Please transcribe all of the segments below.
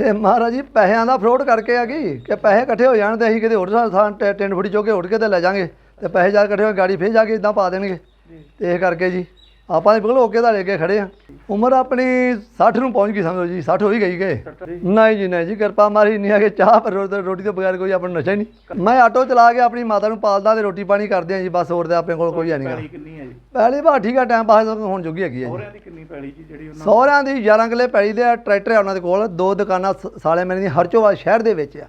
ਇਹ ਮਹਾਰਾਜ ਜੀ, ਪੈਸਿਆਂ ਦਾ ਫਰੋਡ ਕਰਕੇ ਆ ਗਈ ਕਿ ਪੈਸੇ ਇਕੱਠੇ ਹੋ ਜਾਣ ਤੇ ਅਸੀਂ ਕਿਤੇ ਹੋਰ ਥਾਂ- ਥਾਂ ਟੈਂਟ ਫੁੱਟੀ ਚੁੱਕ ਕੇ ਉੱਠ ਕੇ ਤੇ ਲੈ ਜਾਾਂਗੇ। ਤੇ ਪੈਸੇ ਜਾ ਇਕੱਠੇ ਹੋ ਕੇ ਗਾੜੀ ਫੇਰ ਜਾ ਕੇ ਇਦਾਂ ਪਾ ਦੇਣਗੇ। ਤੇ ਇਹ ਕਰਕੇ ਜੀ। ਆਪਾਂ ਬਿਲਕੁਲ ਓਕੇ ਦਾ ਲੈ ਕੇ ਖੜੇ ਆ। ਉਮਰ ਆਪਣੀ 60 ਨੂੰ ਪਹੁੰਚ ਗਈ ਸਮਝੋ ਜੀ 60 ਹੋ ਹੀ ਗਈ ਗਏ ਨਹੀਂ ਜੀ ਨਹੀਂ ਜੀ ਕਿਰਪਾ ਮਾਰੀ ਨਹੀਂ ਆ ਕਿ ਚਾਹ ਪਰ ਰੋਟੀ ਤੋਂ ਬਗੈਰ ਕੋਈ ਆਪਣਾ ਨਸ਼ਾ ਹੀ ਨਹੀਂ। ਮੈਂ ਆਟੋ ਚਲਾ ਕੇ ਆਪਣੀ ਮਾਤਾ ਨੂੰ ਪਾਲਦਾ ਤੇ ਰੋਟੀ ਪਾਣੀ ਕਰਦੇ ਆ ਜੀ ਬਸ ਹੋਰ ਤੇ ਆਪਣੇ ਕੋਲ ਕੋਈ ਹੈ ਕਿੰਨੀ ਹੈ ਪਹਿਲੇ ਬਾ ਠੀਕ ਆ ਟਾਈਮ ਪਾਸ ਹੁਣ ਜੋਗੀ ਹੈਗੀ ਆ ਜੀ। ਹੋਰਿਆਂ ਦੀ ਕਿੰਨੀ ਪੈਲੀ ਜੀ ਜਿਹੜੀ ਉਹਨਾਂ ਸਹੁਰਿਆਂ ਦੀ 11 ਕਿੱਲੇ ਪੈਲੀ ਦੇ ਆ, ਟਰੈਕਟਰ ਆ ਉਹਨਾਂ ਦੇ ਕੋਲ ਦੋ ਦੁਕਾਨਾਂ ਸਾਲੇ ਮੇਰੇ ਦੀ ਹਰਚੋਵਾ ਸ਼ਹਿਰ ਦੇ ਵਿੱਚ ਆ।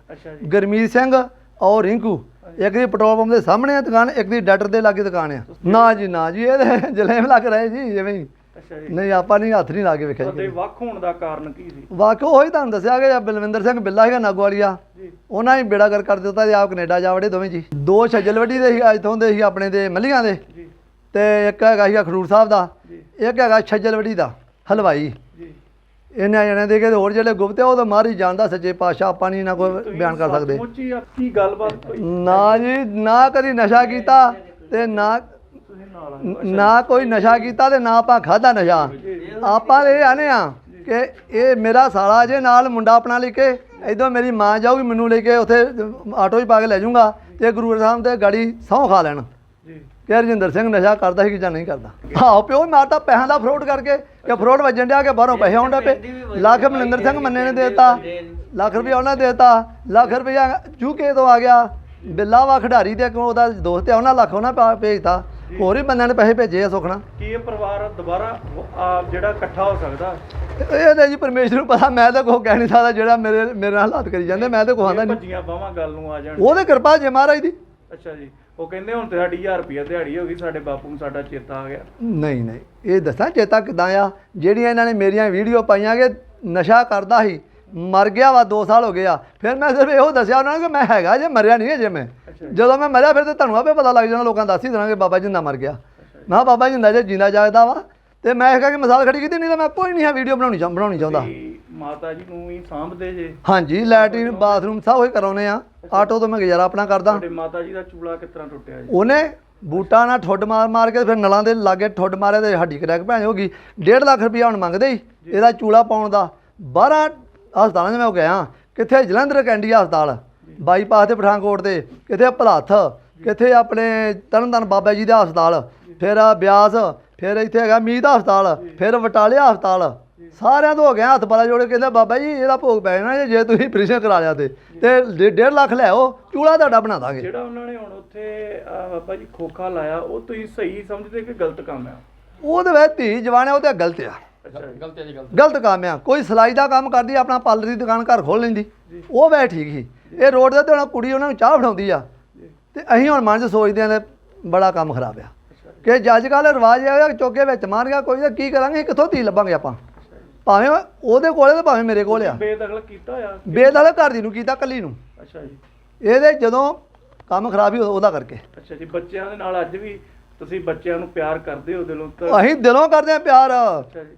ਗਰਮੀਤ ਸਿੰਘ ਔਰ ਰਿੰਕੂ। ਇੱਕ ਦੀ ਪੈਟਰੋਲ ਪੰਪ ਦੇ ਸਾਹਮਣੇ ਆ ਦੁਕਾਨ ਇੱਕ ਦੀ ਡਾਕਟਰ ਦੇ ਲਾਗੇ ਦੁਕਾਨ ਆ। ਨਾ ਜੀ ਨਾ ਜੀ ਇਹ ਤੇ ਜਲੇਮ ਲੱਗ ਰਹੇ ਜੀ ਜਿਵੇਂ ਹੀ। ਅੱਛਾ ਜੀ। ਨਹੀਂ ਆਪਾਂ ਨਹੀਂ ਹੱਥ ਨਹੀਂ ਲਾ ਕੇ ਵੇਖਿਆ ਜੀ ਵੱਖ ਹੋਣ ਦਾ ਕਾਰਨ ਕੀ ਸੀ? ਵਾਕਿਆ ਉਹੀ ਤੁਹਾਨੂੰ ਦੱਸਿਆ ਕਿ ਬਲਵਿੰਦਰ ਸਿੰਘ ਬਿੱਲਾ ਹੈਗਾ ਨਾਗਵਾਲੀਆ। ਜੀ। ਉਹਨਾਂ ਹੀ ਬੇੜਾ ਕਰ ਕਰ ਦਿੱਤਾ ਤੇ ਆਪ ਕੈਨੇਡਾ ਜਾ ਵੜੇ ਦੋਵੇਂ ਜੀ। ਦੋ ਛੱਜਲਵੱਡੀ ਦੇ ਸੀ ਇੱਥੋਂ ਦੇ ਸੀ ਆਪਣੇ ਦੇ ਮੱਲੀਆਂ ਦੇ। ਜੀ। ਤੇ ਇੱਕ ਹੈਗਾ ਸੀਗਾ ਖਡੂਰ ਸਾਹਿਬ ਦਾ। ਜੀ। ਇੱਕ ਹੈਗਾ ਛੱਜਲਵੱਡੀ ਦਾ ਹਲਵਾਈ। ਇਹਨਾਂ ਜਣਿਆਂ ਦੇ ਕੇ ਹੋਰ ਜਿਹੜੇ ਗੁਪਤ ਆ ਉਹ ਤਾਂ ਮਾਰੀ ਜਾਣਦਾ ਸੱਚੇ ਪਾਤਸ਼ਾਹ ਆਪਾਂ ਨਹੀਂ ਨਾ ਕੋਈ ਬਿਆਨ ਕਰ ਸਕਦੇ। ਸੱਚਮੁੱਚ ਹੀ ਆ ਕੀ ਗੱਲਬਾਤ ਕੋਈ ਨਾ ਜੀ ਨਾ ਕਦੀ ਨਸ਼ਾ ਕੀਤਾ ਤੇ ਨਾ। ਨਾ ਕੋਈ ਨਸ਼ਾ ਕੀਤਾ ਤੇ ਨਾ ਆਪਾਂ ਖਾਦਾ ਨਸ਼ਾ। ਆਪਾਂ ਇਹ ਆਨੇ ਆ ਕਿ ਇਹ ਮੇਰਾ ਸਾਲਾ ਜੇ ਨਾਲ ਮੁੰਡਾ ਆਪਣਾ ਲੈ ਕੇ ਇਦੋਂ ਮੇਰੀ ਮਾਂ ਜਾਊਗੀ ਮੈਨੂੰ ਲੈ ਕੇ ਉੱਥੇ ਆਟੋ 'ਚ ਪਾ ਕੇ ਲੈ ਜਾਊਗਾ ਤੇ ਗੁਰੂ ਸਾਹਿਬ ਤੇ ਗਾੜੀ ਸਹੁੰ ਖਾ ਲੈਣ। ਜੀ। ਕਿ ਰਜਿੰਦਰ ਸਿੰਘ ਨਸ਼ਾ ਕਰਦਾ ਸੀ ਕਿ ਜਾਂ ਨਹੀਂ ਕਰਦਾ? ਹਾਂ ਪਿਓ ਮਾਰਤਾ ਪੈਸਿਆਂ ਦਾ ਫਰੋਡ ਕਰਕੇ ਕਿ ਫਰੋਡ ਵੱਜਣ ਡਿਆ ਕਿ ਬਾਹਰੋਂ ਪੈਸੇ ਆਉਂਦੇ ਪਏ। ਲੱਖ ਮਨਿੰਦਰ ਸਿੰਘ ਮੰਨੇ ਨੇ ਦੇਤਾ ਲੱਖ ਰੁਪਇਆ ਉਹਨਾਂ ਨੇ ਦੇਤਾ ਲੱਖ ਰੁਪਇਆ ਯੂਕੇ ਤੋਂ ਆ ਗਿਆ। ਬਿੱਲਾ ਵਾ ਖਿਡਾਰੀ ਦੇ ਕੋਲ ਉਹਦਾ ਦੋਸਤ ਆ ਉਹਨਾਂ ਲੱਖ ਉਹਨਾਂ ਪਾ- ਭੇਜਤਾ। ਹੋਰ ਵੀ ਬੰਦਿਆਂ ਨੇ ਪੈਸੇ ਭੇਜੇ ਆ ਸੁਖਣਾ ਕੀ ਇਹ ਪਰਿਵਾਰ ਦੁਬਾਰਾ ਆ ਜਿਹੜਾ ਇਕੱਠਾ ਹੋ ਸਕਦਾ? ਇਹ ਤਾਂ ਜੀ ਪਰਮੇਸ਼ਰ ਨੂੰ ਪਤਾ ਮੈਂ ਤਾਂ ਕੋਈ ਕਹਿ ਨਹੀਂ ਸਕਦਾ ਜਿਹੜਾ ਮੇਰੇ ਮੇਰੇ ਨਾਲ ਹਾਲਾਤ ਕਰੀ ਜਾਂਦੇ ਮੈਂ ਤਾਂ ਕੋਈ ਆਂਦਾ ਨਹੀਂ। ਭੱਜੀਆਂ ਬਾਹਾਂ ਗੱਲ ਨੂੰ ਆ ਜਾਣ। ਉਹਦੇ ਕਿਰਪਾ ਜੇ ਮਹਾਰਾਜ ਦੀ। ਅੱਛਾ ਜੀ। ਉਹ ਕਹਿੰਦੇ ਹੁਣ ਤੇ ਸਾਡੀ 1000 ਰੁਪਿਆ ਦਿਹਾੜੀ ਹੋ ਗਈ ਸਾਡੇ ਬਾਪੂ ਨੂੰ ਸਾਡਾ ਚੇਤਾ ਆ ਗਿਆ। ਨਹੀਂ ਨਹੀਂ ਇਹ ਦੱਸਾਂ ਚੇਤਾ ਕਿਦਾਂ ਆ? ਜਿਹੜੀਆਂ ਇਹਨਾਂ ਨੇ ਮੇਰੀਆਂ ਵੀਡੀਓ ਪਾਈਆਂ ਕਿ ਨਸ਼ਾ ਕਰਦਾ ਸੀ ਮਰ ਗਿਆ ਵਾ 2 ਸਾਲ ਹੋ ਗਏ ਆ। ਫਿਰ ਮੈਂ ਸਿਰਫ ਇਹੋ ਦੱਸਿਆ ਉਹਨਾਂ ਨੂੰ ਕਿ ਮੈਂ ਹੈਗਾ ਜੇ ਮਰਿਆ ਨਹੀਂ ਜੇ ਮੈਂ। ਜਦੋਂ ਮੈਂ ਮਰਿਆ ਫਿਰ ਤੇ ਤੁਹਾਨੂੰ ਆਪੇ ਪਤਾ ਲੱਗ ਜਾਣਾ ਲੋਕਾਂ ਦੱਸ ਹੀ ਦੇਣਾ ਕਿ ਬਾਬਾ ਜਿੰਦਾ ਮਰ ਗਿਆ। ਮੈਂ ਕਿਹਾ ਬਾਬਾ ਜਿੰਦਾ ਜੇ ਜਿੰਦਾ ਜਾਗਦਾ ਵਾ ਤੇ ਮੈਂ ਇਹ ਕਹਾਂ ਕਿ ਮਿਸਾਲ ਖੜੀ ਕੀਤੀ ਨਹੀਂ ਤਾਂ ਮੈਂ ਕੋਈ ਨਹੀਂ ਹੈ ਵੀਡੀਓ ਬਣਾਉਣੀ ਚਾਹ ਬਣਾਉਣੀ ਚਾਹੁੰਦਾ। ਮਾਤਾ ਜੀ ਨੂੰ ਹੀ ਸਾਂਭਦੇ ਜੇ। ਹਾਂਜੀ ਲੈਟਰੀਨ ਬਾਥਰੂਮ ਸਭ ਉਹੀ ਕਰਾਉਨੇ ਆ। ਆਟੋ ਤੋਂ ਮੈਂ ਗੁਜ਼ਾਰਾ ਆਪਣਾ ਕਰਦਾ। ਤੁਹਾਡੇ ਮਾਤਾ ਜੀ ਦਾ ਚੂਲਾ ਕਿਸ ਤਰ੍ਹਾਂ ਟੁੱਟਿਆ ਜੀ? ਉਹਨੇ ਬੂਟਾ ਨਾਲ ਠੁੱਡ ਮਾਰ ਮਾਰ ਕੇ ਫਿਰ ਨਲਾਂ ਦੇ ਲਾਗੇ ਠੁੱਡ ਮਾਰਿਆ ਤੇ ਹੱਡੀ ਕਰੈਕ ਭੈਣ ਹੋ ਗਈ। 1.5 ਲੱਖ ਰੁਪਇਆ ਹੁਣ ਮੰਗਦੇ ਹੀ ਇਹਦਾ ਚੂਲਾ ਪਾਉਣ ਦਾ। 12 ਹਸਪਤਾਲਾਂ 'ਚ ਮੈਂ ਗਿਆ ਕਿੱਥੇ ਜਲੰਧਰ ਕੈਂਡੀ ਹਸਪਤਾਲ। ਬਾਈਪਾਸ ਤੇ ਪਠਾਨਕੋਟ ਤੇ ਕਿੱਥੇ ਭਲਾਥ। ਕਿੱਥੇ ਆਪਣੇ ਤਰਨਤਨ ਬਾਬਾ ਜੀ ਦਾ ਹਸਪਤਾਲ। ਫਿਰ ਬਿਆਸ। ਫਿਰ ਇੱਥੇ ਹੈਗਾ ਮੀਤ ਹਸਪਤਾਲ। ਫਿਰ ਬਟਾਲਿਆ ਹਸਪਤਾਲ। ਸਾਰਿਆਂ ਤੋਂ ਹੋ ਗਿਆ ਹੱਥ ਪਾਲਾ ਜੋੜ ਕੇ ਕਹਿੰਦਾ ਬਾਬਾ ਜੀ ਇਹਦਾ ਭੋਗ ਪੈ ਜਾਣਾ ਜੇ- ਜੇ ਤੁਸੀਂ ਆਪਰੇਸ਼ਨ ਕਰਾ ਲਿਆ ਤੇ। ਤੇ 1.5 ਲੱਖ ਲੈ ਆਓ ਚੂਲਾ ਤੁਹਾਡਾ ਬਣਾ ਦਾਂਗੇ। ਜਿਹੜਾ ਉਹਨਾਂ ਨੇ ਹੁਣ ਉੱਥੇ ਬਾਬਾ ਜੀ ਖੋਖਾ ਲਾਇਆ ਉਹ ਤੁਸੀਂ ਸਹੀ ਸਮਝਦੇ ਕਿ ਗਲਤ ਕੰਮ ਆ? ਉਹਦੇ ਵਿੱਚ ਧੀ ਜਵਾਨ ਹੈ ਉਹ ਤੇ ਗਲਤ ਆ। ਗਲਤ ਹੈ ਜੀ ਗਲਤ ਗਲਤ ਕੰਮ ਆ। ਕੋਈ ਸਿਲਾਈ ਦਾ ਕੰਮ ਕਰਦੀ ਆ, ਆਪਣਾ ਪਾਰਲਰ ਦੀ ਦੁਕਾਨ ਘਰ ਖੋਲ ਲੈਂਦੀ। ਉਹ ਵੈ ਠੀਕ ਸੀ। ਇਹ ਰੋਡ ਦੇ ਤੇ ਹੁਣ ਕੁੜੀ ਉਹਨਾਂ ਨੂੰ ਚਾਹ ਫੜਾਉਂਦੀ ਆ। ਤੇ ਅਸੀਂ ਹੁਣ ਮਨ 'ਚ ਸੋਚਦੇ ਆਂ ਤੇ ਬੜਾ ਕੰਮ ਖਰਾਬ ਆ। ਕਿ ਜੱਜ ਕੱਲ ਰਿਵਾਜ ਆ ਕਿ ਚੋਕੇ ਵਿੱਚ ਮਾਰ ਗਿਆ ਕੋਈ ਤਾਂ ਕੀ ਕਰਾਂਗੇ ਕਿੱਥੋਂ ਧੀ ਲੱਭਾਂਗੇ ਆਪਾਂ? ਭਾਵੇਂ ਉਹਦੇ ਕੋਲੇ ਤੇ ਭਾਵੇਂ ਮੇਰੇ ਕੋਲ ਆ। ਬੇਦਖਲ ਕੀਤਾ ਆ ਬੇਦਲ ਘਰ ਦੀ ਨੂੰ ਕੀਤਾ ਕੱਲੀ ਨੂੰ। ਅੱਛਾ ਜੀ। ਇਹਦੇ ਜਦੋਂ ਕੰਮ ਖਰਾਬ ਹੀ ਉਹਦਾ ਕਰਕੇ। ਅੱਛਾ ਜੀ ਬੱਚਿਆਂ ਦੇ ਨਾਲ ਅੱਜ ਵੀ ਤੁਸੀਂ ਬੱਚਿਆਂ ਨੂੰ ਪਿਆਰ ਕਰਦੇ ਹੋ ਦਿਲੋਂ ਤਾਂ ਅਸੀਂ ਦਿਲੋਂ ਕਰਦੇ ਆ ਪਿਆਰ। ਅੱਛਾ ਜੀ।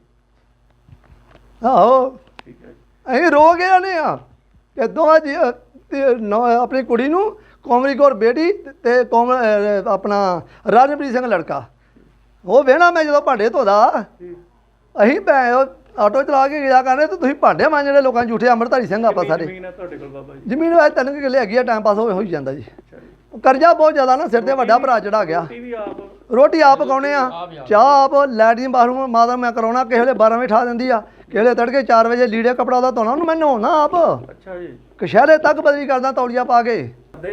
ਆਹੋ। ਠੀਕ ਹੈ ਜੀ। ਅਸੀਂ ਰੋ ਗਏ ਨੇ ਆ ਕਿ ਦੋਵਾਂ ਜੀ ਅ, ਤੇ ਨੌ- ਆਪਣੀ ਕੁੜੀ ਨੂੰ ਕੋਮਰੀ ਕੌਰ ਬੇਟੀ ਤੇ ਕੋਮ ਆਪਣਾ ਰਾਜਪ੍ਰੀਤ ਸਿੰਘ ਲੜਕਾ। ਉਹ ਵੇਣਾ ਮੈਂ ਜਦੋਂ ਭਾਂਡੇ ਧੋਦਾ। ਅਸੀਂ ਉਹ ਆਟੋ ਚਲਾ ਕੇ ਗਿਆ ਕਰਨੇ ਤੇ ਤੁਸੀਂ ਭਾਂਡੇ ਮਾਂਜਣੇ ਲੋਕਾਂ ਦੇ ਝੂਠੇ ਅੰਮ੍ਰਿਤਧਾਰੀ ਸਿੰਘ ਆਪਾਂ ਸਾਰੇ। ਜ਼ਮੀਨ ਹੈ ਤੁਹਾਡੇ ਕੋਲ ਬਾਬਾ ਜੀ। ਜ਼ਮੀਨ ਵਾਏ ਤਿੰਨ ਕੁ ਕਿੱਲੇ ਹੈਗੀ ਆ ਟਾਈਮ ਪਾਸ ਹੋਵੇ ਹੋਈ ਜਾਂਦਾ ਜੀ। ਕਰਜ਼ਾ ਬਹੁਤ ਜ਼ਿਆਦਾ ਨਾ ਸਿਰ ਤੇ ਵੱਡਾ ਭਰਾ ਚੜਾ ਗਿਆ। ਰੋਟੀ ਵੀ ਆਪ ਰੋਟੀ ਆਪ ਪਕਾਉਣੇ ਆ। ਚਾਹ ਆਪ ਲੈਟਰੀਨ ਬਾਥਰੂਮ ਮਾਤਾ ਮੈਂ ਕਰਾਉਣਾ ਕਿਸੇ ਵੇਲੇ 12 ਵਜੇ ਠਾ ਦਿੰਦੀ ਆ। ਕਿਸੇ ਵੇਲੇ ਤੜਕੇ 4 ਵਜੇ ਲੀੜੇ ਕਪੜਾ ਦਾ ਧੋਣਾ ਉਹਨੂੰ ਮੈਂ ਨਹਾਉਣਾ ਆਪ। ਅੱਛਾ ਜੀ। ਕਸ਼ਹਿਰੇ ਤੱਕ ਬਦਲੀ ਕਰਦਾ ਤੌਲੀਆ ਪਾ ਕੇ।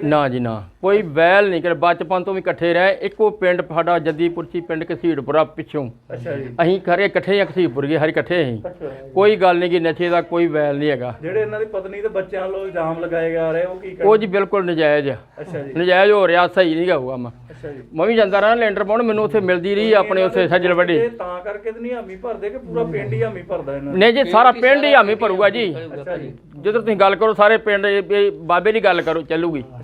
ਨਾ? ਜੀ ਨਾ। ਕੋਈ ਵੈਲ ਨਹੀਂ ਕਰ। ਬਚਪਨ ਤੋਂ ਵੀ ਇਕੱਠੇ ਰਹੇ। ਇੱਕੋ ਪਿੰਡ ਸਾਡਾ ਜੱਦੀਪੁਰਚੀ ਪਿੰਡ ਘਸੀੜਪੁਰਾ ਪਿੱਛੋਂ। ਅੱਛਾ ਜੀ। ਅਸੀਂ ਖਰੇ ਇਕੱਠੇ ਆ ਘਸੀੜਪੁਰ ਗਏ ਹਰ ਇਕੱਠੇ ਅਸੀਂ। ਕੋਈ ਗੱਲ ਨਹੀਂ ਕਿ ਨਸ਼ੇ ਦਾ ਕੋਈ ਵੈਲ ਨਹੀਂ ਹੈਗਾ। ਜਿਹੜੇ ਇਹਨਾਂ ਦੀ ਪਤਨੀ ਤੇ ਬੱਚਿਆਂ ਵੱਲੋਂ ਇਲਜ਼ਾਮ ਲਗਾਏ ਜਾ ਰਹੇ ਉਹ ਕੀ ਕਰ ਉਹ ਜੀ ਬਿਲਕੁਲ ਨਜਾਇਜ਼ ਆ। ਅੱਛਾ ਜੀ। ਨਜਾਇਜ਼ ਹੋ ਰਿਹਾ ਸਹੀ ਨਹੀਂ ਹੋਊਗਾ ਮੈਂ। ਅੱਛਾ ਜੀ। ਮੈਂ ਵੀ ਜਾਂਦਾ ਰਹਾ ਲੈਂਡਰ ਪਾਉਣ ਮੈਨੂੰ ਉੱਥੇ ਮਿਲਦੀ ਰਹੀ ਆਪਣੇ ਉੱਥੇ ਸੱਜਲ ਵੱਡੀ। ਇਹ ਤਾਂ ਕਰਕੇ ਤੇ ਨਹੀਂ ਹਾਮੀ ਭਰਦੇ ਕਿ ਪੂਰਾ ਪਿੰਡ ਹੀ ਹਾਮੀ ਭਰਦਾ ਇਹਨਾਂ? ਨਹੀਂ ਜੀ ਸਾਰਾ ਪਿੰਡ ਹੀ ਹਾਮੀ ਭਰੂਗਾ ਜੀ। ਜਦੋਂ ਤੁਸੀਂ ਗੱਲ ਕਰੋ ਸਾਰੇ ਪਿੰਡ ਬਾਬੇ ਦੀ ਗੱਲ ਕਰੋ ਚੱਲੂਗੀ।